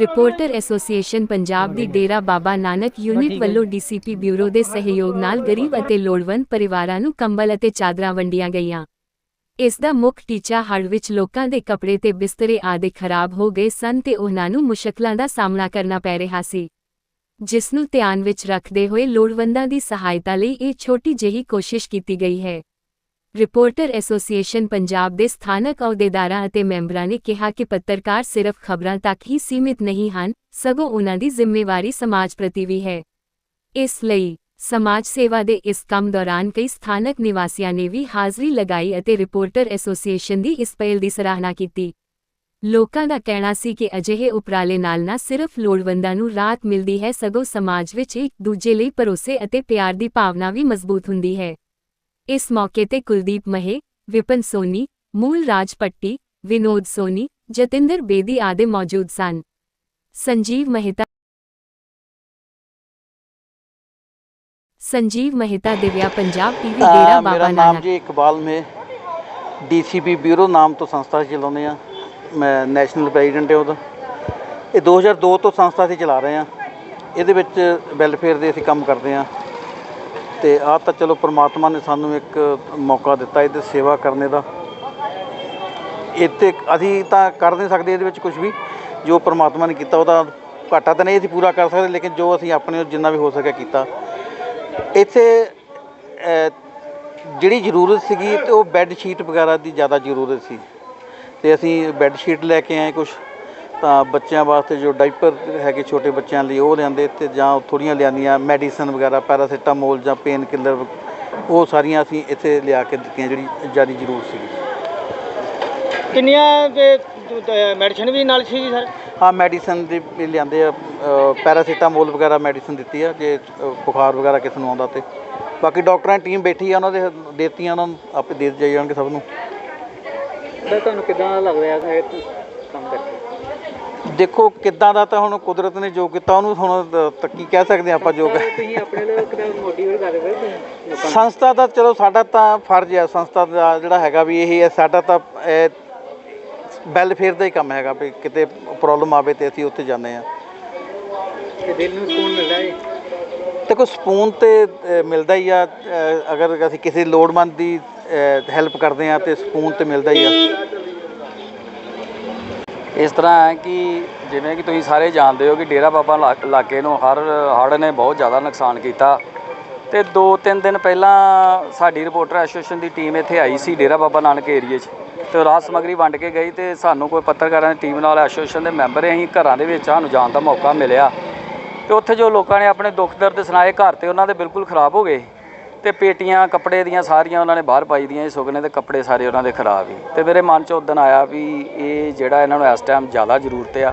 Reporter association Punjab ਦੀ Dera Baba Nanak unit ਵੱਲੋਂ DCP bureau ਦੇ ਸਹਿਯੋਗ ਨਾਲ ਗਰੀਬ ਅਤੇ ਲੋੜਵੰਦ ਪਰਿਵਾਰਾਂ ਨੂੰ ਕੰਬਲ ਅਤੇ ਚਾਦਰਾਂ ਵੰਡੀਆਂ ਗਈਆਂ। ਇਸ ਦਾ ਮੁੱਖ ਟੀਚਾ ਹੜ੍ਹ ਵਿੱਚ ਲੋਕਾਂ ਦੇ ਕੱਪੜੇ ਤੇ ਬਿਸਤਰੇ ਆਦਿ ਖਰਾਬ ਹੋ ਗਏ ਸਨ ਤੇ ਉਹਨਾਂ ਨੂੰ ਮੁਸ਼ਕਲਾਂ ਦਾ ਸਾਹਮਣਾ ਕਰਨਾ ਪੈ ਰਿਹਾ ਸੀ। ਜਿਸ ਨੂੰ ਧਿਆਨ ਵਿੱਚ ਰੱਖਦੇ ਹੋਏ ਲੋੜਵੰਦਾਂ ਦੀ ਸਹਾਇਤਾ ਲਈ ਇਹ ਛੋਟੀ ਜਿਹੀ ਕੋਸ਼ਿਸ਼ ਕੀਤੀ ਗਈ ਹੈ। ਰਿਪੋਰਟਰ ਐਸੋਸੀਏਸ਼ਨ ਪੰਜਾਬ ਦੇ ਸਥਾਨਕ ਅਹੁਦੇਦਾਰਾਂ ਅਤੇ ਮੈਂਬਰਾਂ ਨੇ ਕਿਹਾ ਕਿ ਪੱਤਰਕਾਰ ਸਿਰਫ ਖਬਰਾਂ ਤੱਕ ਹੀ ਸੀਮਿਤ ਨਹੀਂ ਹਨ, ਸਗੋਂ ਉਨ੍ਹਾਂ ਦੀ ਜ਼ਿੰਮੇਵਾਰੀ ਸਮਾਜ ਪ੍ਰਤੀ ਵੀ ਹੈ। ਇਸ ਲਈ ਸਮਾਜ ਸੇਵਾ ਦੇ ਇਸ ਕੰਮ ਦੌਰਾਨ ਕਈ ਸਥਾਨਕ ਨਿਵਾਸੀਆਂ ਨੇ ਵੀ ਹਾਜ਼ਰੀ ਲਗਾਈ ਅਤੇ ਰਿਪੋਰਟਰ ਐਸੋਸੀਏਸ਼ਨ ਦੀ ਇਸ ਪਹਿਲ ਦੀ ਸਰਾਹਨਾ ਕੀਤੀ। ਲੋਕਾਂ ਦਾ ਕਹਿਣਾ ਸੀ ਕਿ ਅਜਿਹੇ ਉਪਰਾਲੇ ਨਾਲ ਨਾ ਸਿਰਫ ਲੋੜਵੰਦਾਂ ਨੂੰ ਰਾਹਤ ਮਿਲਦੀ ਹੈ, ਸਗੋਂ ਸਮਾਜ ਵਿੱਚ ਇੱਕ ਦੂਜੇ ਲਈ ਭਰੋਸੇ ਅਤੇ ਪਿਆਰ ਦੀ ਭਾਵਨਾ ਵੀ ਮਜ਼ਬੂਤ ਹੁੰਦੀ ਹੈ। ਇਸ ਮੌਕੇ ਤੇ ਕੁਲਦੀਪ ਮਹੇ ਵਿਪਨ ਸੋਨੀ ਮੂਲ ਰਾਜ ਪੱਟੀ ਵਿਨੋਦ ਸੋਨੀ ਜਤਿੰਦਰ ਬੇਦੀ ਆਦਿ ਮੌਜੂਦ ਸਨ। ਸੰਜੀਵ ਮਹਿਤਾ ਸੰਜੀਵ ਮਹਿਤਾ ਦਿਵਿਆ ਪੰਜਾਬ ਟੀਵੀ ਡੇਰਾ ਅ, ਬਾਬਾ ਮੇਰਾ ਨਾਮ ਨਾਨਕ ਜੀ ਇਕਬਾਲ ਮੇ ਡੀਸੀਪੀ ਬਿਊਰੋ ਨਾਮ ਤੋਂ ਸੰਸਥਾ ਚਲਾਉਂਦੇ ਆ ਮੈਂ ਨੈਸ਼ਨਲ ਪ੍ਰੈਜ਼ੀਡੈਂਟ ਹਾਂ ਉਹਦਾ ਇਹ 2002 ਤੋਂ ਸੰਸਥਾ ਅਸੀਂ ਚਲਾ ਰਹੇ ਆ ਇਹਦੇ ਵਿੱਚ ਵੈਲਫੇਅਰ ਦੇ ਅਸੀਂ ਕੰਮ ਕਰਦੇ ਆ ਤੇ ਆਹ ਤਾਂ ਚਲੋ ਪ੍ਰਮਾਤਮਾ ਨੇ ਸਾਨੂੰ ਇੱਕ ਮੌਕਾ ਦਿੱਤਾ ਇਹਦੇ ਸੇਵਾ ਕਰਨੇ ਦਾ। ਇੱਥੇ ਅਸੀਂ ਤਾਂ ਕਰ ਨਹੀਂ ਸਕਦੇ ਇਹਦੇ ਵਿੱਚ ਕੁਝ ਵੀ। ਜੋ ਪ੍ਰਮਾਤਮਾ ਨੇ ਕੀਤਾ ਉਹਦਾ ਘਾਟਾ ਤਾਂ ਨਹੀਂ ਅਸੀਂ ਪੂਰਾ ਕਰ ਸਕਦੇ, ਲੇਕਿਨ ਜੋ ਅਸੀਂ ਆਪਣੇ ਜਿੰਨਾ ਵੀ ਹੋ ਸਕਿਆ ਕੀਤਾ। ਇੱਥੇ ਜਿਹੜੀ ਜ਼ਰੂਰਤ ਸੀਗੀ ਤੇ ਉਹ ਬੈੱਡ ਸ਼ੀਟ ਵਗੈਰਾ ਦੀ ਜ਼ਿਆਦਾ ਜ਼ਰੂਰਤ ਸੀ। ਤੇ ਅਸੀਂ ਬੈੱਡ ਸ਼ੀਟ ਲੈ ਕੇ ਆਏ ਕੁਝ ਤਾਂ ਬੱਚਿਆਂ ਵਾਸਤੇ ਜੋ ਡਾਈਪਰ ਹੈਗੇ ਛੋਟੇ ਬੱਚਿਆਂ ਲਈ ਉਹ ਲਿਆਂਦੇ ਤੇ ਜਾਂ ਥੋੜੀਆਂ ਲਿਆਂਦੀਆਂ ਮੈਡੀਸਨ ਵਗੈਰਾ ਪੈਰਾਸੀਟਾਮੋਲ ਜਾਂ ਪੇਨ ਕਿਲਰ ਉਹ ਸਾਰੀਆਂ ਅਸੀਂ ਇੱਥੇ ਲਿਆ ਕੇ ਦਿੱਤੀਆਂ ਜਿਹੜੀ ਜ਼ਿਆਦਾ ਜ਼ਰੂਰਤ ਸੀਗੀ। ਕਿੰਨੀਆਂ ਦੇ ਮੈਡੀਸਨ ਵੀ ਨਾਲ ਸੀ ਸਰ? ਹਾਂ ਮੈਡੀਸਨ ਦੇ ਲਿਆਂਦੇ ਆ ਪੈਰਾਸੀਟਾਮੋਲ ਵਗੈਰਾ ਮੈਡੀਸਨ ਦਿੱਤੀ ਆ ਜੇ ਬੁਖਾਰ ਵਗੈਰਾ ਕਿਸੇ ਨੂੰ ਆਉਂਦਾ ਤੇ। ਬਾਕੀ ਡਾਕਟਰਾਂ ਦੀ ਟੀਮ ਬੈਠੀ ਆ ਉਹਨਾਂ ਦੇ ਦੇਤੀਆਂ ਉਹਨਾਂ ਨੂੰ ਆਪੇ ਦੇ ਜਾਈ ਜਾਣਗੇ ਸਭ ਨੂੰ। ਸਰ ਤੁਹਾਨੂੰ ਕਿਦਾਂ ਲੱਗ ਰਿਹਾ ਹੈ ਦੇਖੋ ਕਿੱਦਾਂ ਦਾ ਤਾਂ ਹੁਣ ਕੁਦਰਤ ਨੇ ਜੋ ਕੀਤਾ ਉਹਨੂੰ ਹੁਣ ਦ- ਤਾਂ ਕੀ ਕਹਿ ਸਕਦੇ ਆਪਾਂ ਜੋ ਤੁਸੀਂ ਆਪਣੇ ਲਈ ਕਿਦਾਂ ਮੋਟੀਵੇਟ ਕਰ ਰਹੇ ਹੋ ਲੋਕਾਂ ਸੰਸਥਾ ਦਾ ਚਲੋ ਸਾਡਾ ਤਾਂ ਫਰਜ਼ ਹੈ ਸੰਸਥਾ ਦਾ ਜਿਹੜਾ ਹੈਗਾ ਵੀ ਇਹ ਹੈ ਸਾਡਾ ਤਾਂ ਵੈਲਫੇਅਰ ਦਾ ਹੀ ਕੰਮ ਹੈਗਾ ਵੀ ਕਿਤੇ ਪ੍ਰੋਬਲਮ ਆਵੇ ਤੇ ਅਸੀਂ ਉੱਥੇ ਜਾਂਦੇ ਆ ਤੇ ਦਿਲ ਨੂੰ ਸਕੂਨ ਮਿਲਦਾ ਹੈ। ਦੇਖੋ ਸਕੂਨ ਤੇ ਮਿਲਦਾ ਹੀ ਆ ਅਗਰ ਅਸੀਂ ਕਿਸੇ ਲੋੜਵੰਦ ਦੀ ਹੈਲਪ ਕਰਦੇ ਆ ਤੇ ਸਕੂਨ ਤੇ ਮਿਲਦਾ ਹੀ ਆ। ਇਸ ਤਰ੍ਹਾਂ ਹੈ ਕਿ ਜਿਵੇਂ ਕਿ ਤੁਸੀਂ ਸਾਰੇ ਜਾਣਦੇ ਹੋ ਕਿ ਡੇਰਾ ਬਾਬਾ ਲਾ ਇਲਾਕੇ ਨੂੰ ਹਰ ਹੜ੍ਹ ਨੇ ਬਹੁਤ ਜ਼ਿਆਦਾ ਨੁਕਸਾਨ ਕੀਤਾ ਤੇ 2-3 ਦਿਨ ਪਹਿਲਾਂ ਸਾਡੀ ਰਿਪੋਰਟਰ ਐਸੋਸੀਏਸ਼ਨ ਦੀ ਟੀਮ ਇੱਥੇ ਆਈ ਸੀ ਡੇਰਾ ਬਾਬਾ ਨਾਨਕ ਏਰੀਏ 'ਚ ਤੇ ਰਾਤ ਸਮੱਗਰੀ ਵੰਡ ਕੇ ਗਈ ਤੇ ਸਾਨੂੰ ਕੋਈ ਪੱਤਰਕਾਰਾਂ ਦੀ ਟੀਮ ਨਾਲ ਐਸੋਸੀਏਸ਼ਨ ਦੇ ਮੈਂਬਰ ਅਸੀਂ ਘਰਾਂ ਦੇ ਵਿੱਚ ਸਾਨੂੰ ਜਾਣ ਦਾ ਮੌਕਾ ਮਿਲਿਆ ਤੇ ਉੱਥੇ ਜੋ ਲੋਕਾਂ ਨੇ ਆਪਣੇ ਦੁੱਖ ਦਰਦ ਸੁਣਾਏ ਘਰ ਤੇ ਉਹਨਾਂ ਦੇ ਬਿਲਕੁਲ ਖਰਾਬ ਹੋ ਗਏ। ਤੇ ਪੇਟੀਆਂ, ਕੱਪੜੇ ਦੀਆਂ ਸਾਰੀਆਂ ਉਹਨਾਂ ਨੇ ਬਾਹਰ ਪਾਈ ਦੀਆਂ, ਇਹ ਸੁਗਨੇ ਦੇ ਕੱਪੜੇ ਸਾਰੇ ਉਹਨਾਂ ਦੇ ਖਰਾਬ ਹੀ। ਤੇ ਮੇਰੇ ਮਨ 'ਚ ਉਦਣ ਆਇਆ ਵੀ ਇਹ ਜਿਹੜਾ ਇਹਨਾਂ ਨੂੰ ਇਸ ਟਾਈਮ ਜ਼ਿਆਦਾ ਜ਼ਰੂਰਤ ਆ,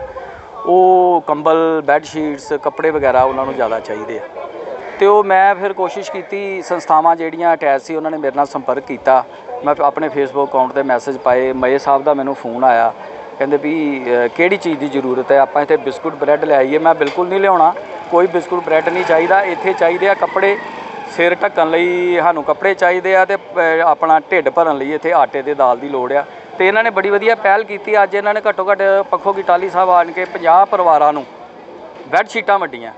ਉਹ ਕੰਬਲ ਬੈੱਡ ਸ਼ੀਟਸ ਕੱਪੜੇ ਵਗੈਰਾ ਉਹਨਾਂ ਨੂੰ ਜ਼ਿਆਦਾ ਚਾਹੀਦੇ ਆ। ਤੇ ਉਹ ਮੈਂ ਫਿਰ ਕੋਸ਼ਿਸ਼ ਕੀਤੀ, ਸੰਸਥਾਵਾਂ ਜਿਹੜੀਆਂ ਅਟੈਚ ਸੀ ਉਹਨਾਂ ਨੇ ਮੇਰੇ ਨਾਲ ਸੰਪਰਕ ਕੀਤਾ। ਮੈਂ ਆਪਣੇ ਫੇਸਬੁੱਕ ਅਕਾਊਂਟ ਤੇ ਮੈਸੇਜ ਪਾਏ, ਮਏ ਸਾਹਿਬ ਦਾ ਮੈਨੂੰ ਫੋਨ ਆਇਆ। ਕਹਿੰਦੇ ਵੀ ਕਿਹੜੀ ਚੀਜ਼ ਦੀ ਜ਼ਰੂਰਤ ਹੈ? ਆਪਾਂ ਇੱਥੇ ਬਿਸਕੁਟ ਬ੍ਰੈਡ ਲੈ ਆਈਏ। ਮੈਂ ਬਿਲਕੁਲ ਨਹੀਂ ਲਿਆਉਣਾ। ਕੋਈ ਬਿਸਕੁਟ ਬ੍ਰੈਡ ਨਹੀਂ ਚਾਹੀਦਾ। ਇੱਥੇ ਚਾਹੀਦੇ ਆ ਕੱਪੜੇ। ਸਿਰ ਢੱਕਣ ਲਈ ਸਾਨੂੰ ਕੱਪੜੇ ਚਾਹੀਦੇ ਆ ਤੇ ਆਪਣਾ ਢਿੱਡ ਭਰਨ ਲਈ ਇੱਥੇ ਆਟੇ ਤੇ ਦਾਲ ਦੀ ਲੋੜ ਆ। ਤੇ ਇਹਨਾਂ ਨੇ ਬੜੀ ਵਧੀਆ ਪਹਿਲ ਕੀਤੀ। ਅੱਜ ਇਹਨਾਂ ਨੇ ਘੱਟੋ ਘੱਟ ਪੱਖੋ ਕੀ ਟਾਲੀ ਸਾਹਿਬ ਆਣ ਕੇ 50 ਪਰਿਵਾਰਾਂ ਨੂੰ ਬੈੱਡ ਸ਼ੀਟਾਂ ਵੰਡੀਆਂ।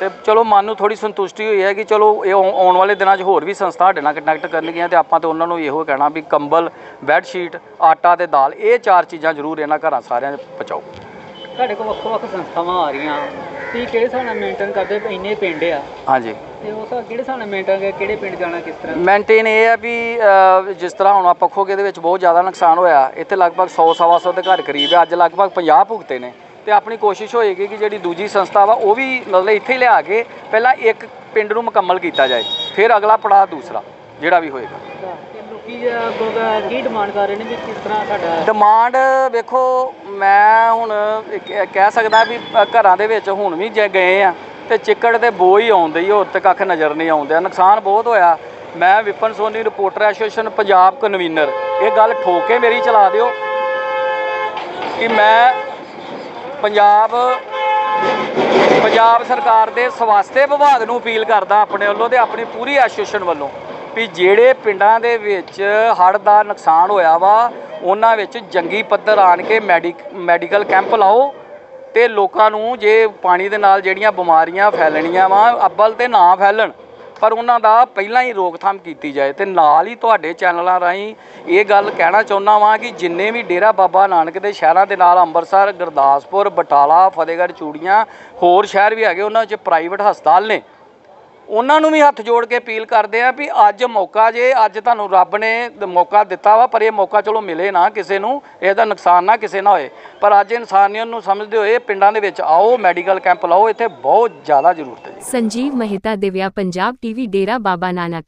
ਤੇ ਚਲੋ ਮਨ ਨੂੰ ਥੋੜੀ ਸੰਤੁਸ਼ਟੀ ਹੋਈ ਹੈ ਕਿ ਚਲੋ ਇਹ ਆਉਣ ਵਾਲੇ ਦਿਨਾਂ 'ਚ ਹੋਰ ਵੀ ਸੰਸਥਾ ਸਾਡੇ ਨਾਲ ਕਨੈਕਟ ਕਰਨਗੀਆਂ ਤੇ ਆਪਾਂ ਤੇ ਉਹਨਾਂ ਨੂੰ ਇਹੋ ਕਹਿਣਾ ਵੀ ਕੰਬਲ, ਬੈੱਡ ਸ਼ੀਟ, ਆਟਾ ਤੇ ਦਾਲ, ਇਹ ਚਾਰ ਚੀਜ਼ਾਂ ਜ਼ਰੂਰ ਇਹਨਾਂ ਘਰਾਂ ਸਾਰਿਆਂ 'ਚ ਪਹੁੰਚਾਓ। ਤੁਹਾਡੇ ਕੋਲ ਵੱਖ ਵੱਖ ਸੰਸਥਾਵਾਂ ਆ ਰਹੀਆਂ। ਤੁਸੀਂ ਕਿਹੜੇ ਹਿਸਾਬ ਨਾਲ ਮੇਨਟੇਨ ਕਰਦੇ ਹੋ? ਇੰਨੇ ਪਿੰਡ ਆ। ਹਾਂਜੀ। ਤੇ ਉਹ ਤਾਂ ਕਿਹੜੇ ਹਿਸਾਬ ਨਾਲ ਮੇਨਟੇਨ ਕਰਦੇ ਕਿਹੜੇ ਪਿੰਡ ਜਾਣਾ ਕਿਸ ਤਰ੍ਹਾਂ? ਮੇਨਟੇਨ ਇਹ ਹੈ ਵੀ ਜਿਸ ਤਰ੍ਹਾਂ ਹੁਣ ਆਪਾਂ ਪੱਖੋਗੇ ਦੇ ਵਿੱਚ ਬਹੁਤ ਜ਼ਿਆਦਾ ਨੁਕਸਾਨ ਹੋਇਆ ਇੱਥੇ ਲਗਭਗ 100 ਸਵਾ ਸੌ ਦੇ ਘਰ ਕਰੀਬ ਹੈ ਅੱਜ ਲਗਭਗ 50 ਭੁਗਤੇ ਨੇ। ਤੇ ਆਪਣੀ ਕੋਸ਼ਿਸ਼ ਹੋਏਗੀ ਕਿ ਜਿਹੜੀ ਦੂਜੀ ਸੰਸਥਾ ਵਾ ਉਹ ਵੀ ਮਤਲਬ ਇੱਥੇ ਹੀ ਲਿਆ ਕੇ ਪਹਿਲਾਂ ਇੱਕ ਪਿੰਡ ਨੂੰ ਮੁਕੰਮਲ ਕੀਤਾ ਜਾਏ ਫਿਰ ਅਗਲਾ ਪੜਾਅ ਦੂਸਰਾ। ਜਿਹੜਾ ਵੀ ਹੋਏਗਾ। ਤੇ ਲੋਕੀ ਜਿਹੜਾ ਅੱਗੋਂ ਦਾ ਕੀ ਡਿਮਾਂਡ ਕਰ ਰਹੇ ਨੇ ਵੀ ਕਿਸ ਤਰ੍ਹਾਂ ਸਾਡਾ ਡਿਮਾਂਡ ਵੇਖੋ ਮੈਂ ਹੁਣ ਇੱਕ- ਕਹਿ ਸਕਦਾ ਵੀ ਘਰਾਂ ਦੇ ਵਿੱਚ ਹੁਣ ਵੀ ਜੇ ਗਏ ਆ ਤੇ ਚਿੱਕੜ ਤੇ ਬੋ ਹੀ ਆਉਂਦੇ ਹੀ ਹੋਰ ਤੇ ਕੱਖ ਨਜ਼ਰ ਨਹੀਂ ਆਉਂਦੇ ਨੁਕਸਾਨ ਬਹੁਤ ਹੋਇਆ। ਮੈਂ Vipan Soni reporter association Punjab convener. ਇਹ ਗੱਲ ਠੋਕ ਕੇ ਮੇਰੀ ਚਲਾ ਦਿਓ ਕਿ ਮੈਂ ਪੰਜਾਬ ਪੰਜਾਬ ਸਰਕਾਰ ਦੇ ਸਵਾਸਥਯ ਵਿਭਾਗ ਨੂੰ ਅਪੀਲ ਕਰਦਾ ਆਪਣੇ ਵੱਲੋਂ ਤੇ ਆਪਣੀ ਪੂਰੀ ਐਸੋਸੀਏਸ਼ਨ ਵੱਲੋਂ। ਵੀ ਜਿਹੜੇ ਪਿੰਡਾਂ ਦੇ ਵਿੱਚ ਹੜ੍ਹ ਦਾ ਨੁਕਸਾਨ ਹੋਇਆ ਵਾ, ਉਹਨਾਂ ਵਿੱਚ ਜੰਗੀ ਪੱਧਰ ਆਣ ਕੇ ਮੈਡੀਕ, ਮੈਡੀਕਲ ਕੈਂਪ ਲਾਓ ਤੇ ਲੋਕਾਂ ਨੂੰ ਜੇ ਪਾਣੀ ਦੇ ਨਾਲ ਜਿਹੜੀਆਂ ਬਿਮਾਰੀਆਂ ਫੈਲਣੀਆਂ ਵਾ, ਅੱਬਲ ਤੇ ਨਾ ਫੈਲਣ, ਪਰ ਉਹਨਾਂ ਦਾ ਪਹਿਲਾਂ ਹੀ ਰੋਕਥਾਮ ਕੀਤੀ ਜਾਏ ਤੇ ਨਾਲ ਹੀ ਤੁਹਾਡੇ ਚੈਨਲਾਂ ਰਾਹੀਂ ਇਹ ਗੱਲ ਕਹਿਣਾ ਚਾਹੁੰਦਾ ਵਾਂ ਕਿ ਜਿੰਨੇ ਵੀ ਡੇਰਾ ਬਾਬਾ ਨਾਨਕ ਦੇ ਸ਼ਹਿਰਾਂ ਦੇ ਨਾਲ ਅੰਮ੍ਰਿਤਸਰ, ਗੁਰਦਾਸਪੁਰ, ਬਟਾਲਾ, ਫਤਿਹਗੜ੍ਹ, ਚੂੜੀਆਂ ਹੋਰ ਸ਼ਹਿਰ ਵੀ ਹੈਗੇ, ਉਹਨਾਂ 'ਚ ਪ੍ਰਾਈਵੇਟ ਹਸਪਤਾਲ ਨੇ। ਉਹਨਾਂ ਨੂੰ ਵੀ ਹੱਥ ਜੋੜ ਕੇ ਅਪੀਲ ਕਰਦੇ ਆ ਵੀ ਅੱਜ ਮੌਕਾ ਜੇ, ਅੱਜ ਤੁਹਾਨੂੰ ਰੱਬ ਨੇ ਮੌਕਾ ਦਿੱਤਾ ਵਾ, ਪਰ ਇਹ ਮੌਕਾ ਚਲੋ ਮਿਲੇ ਨਾ ਕਿਸੇ ਨੂੰ, ਇਹਦਾ ਨੁਕਸਾਨ ਨਾ ਕਿਸੇ ਨਾ ਹੋਏ। ਪਰ ਅੱਜ ਇਨਸਾਨੀਅਤ ਨੂੰ ਸਮਝਦੇ ਹੋਏ ਪਿੰਡਾਂ ਦੇ ਵਿੱਚ ਆਓ, ਮੈਡੀਕਲ ਕੈਂਪ ਲਾਓ, ਇੱਥੇ ਬਹੁਤ ਜ਼ਿਆਦਾ ਜ਼ਰੂਰਤ ਹੈ ਜੀ। ਸੰਜੀਵ ਮਹਿਤਾ ਦਿਵਿਆ ਪੰਜਾਬ ਟੀਵੀ ਡੇਰਾ ਬਾਬਾ ਨਾਨਕ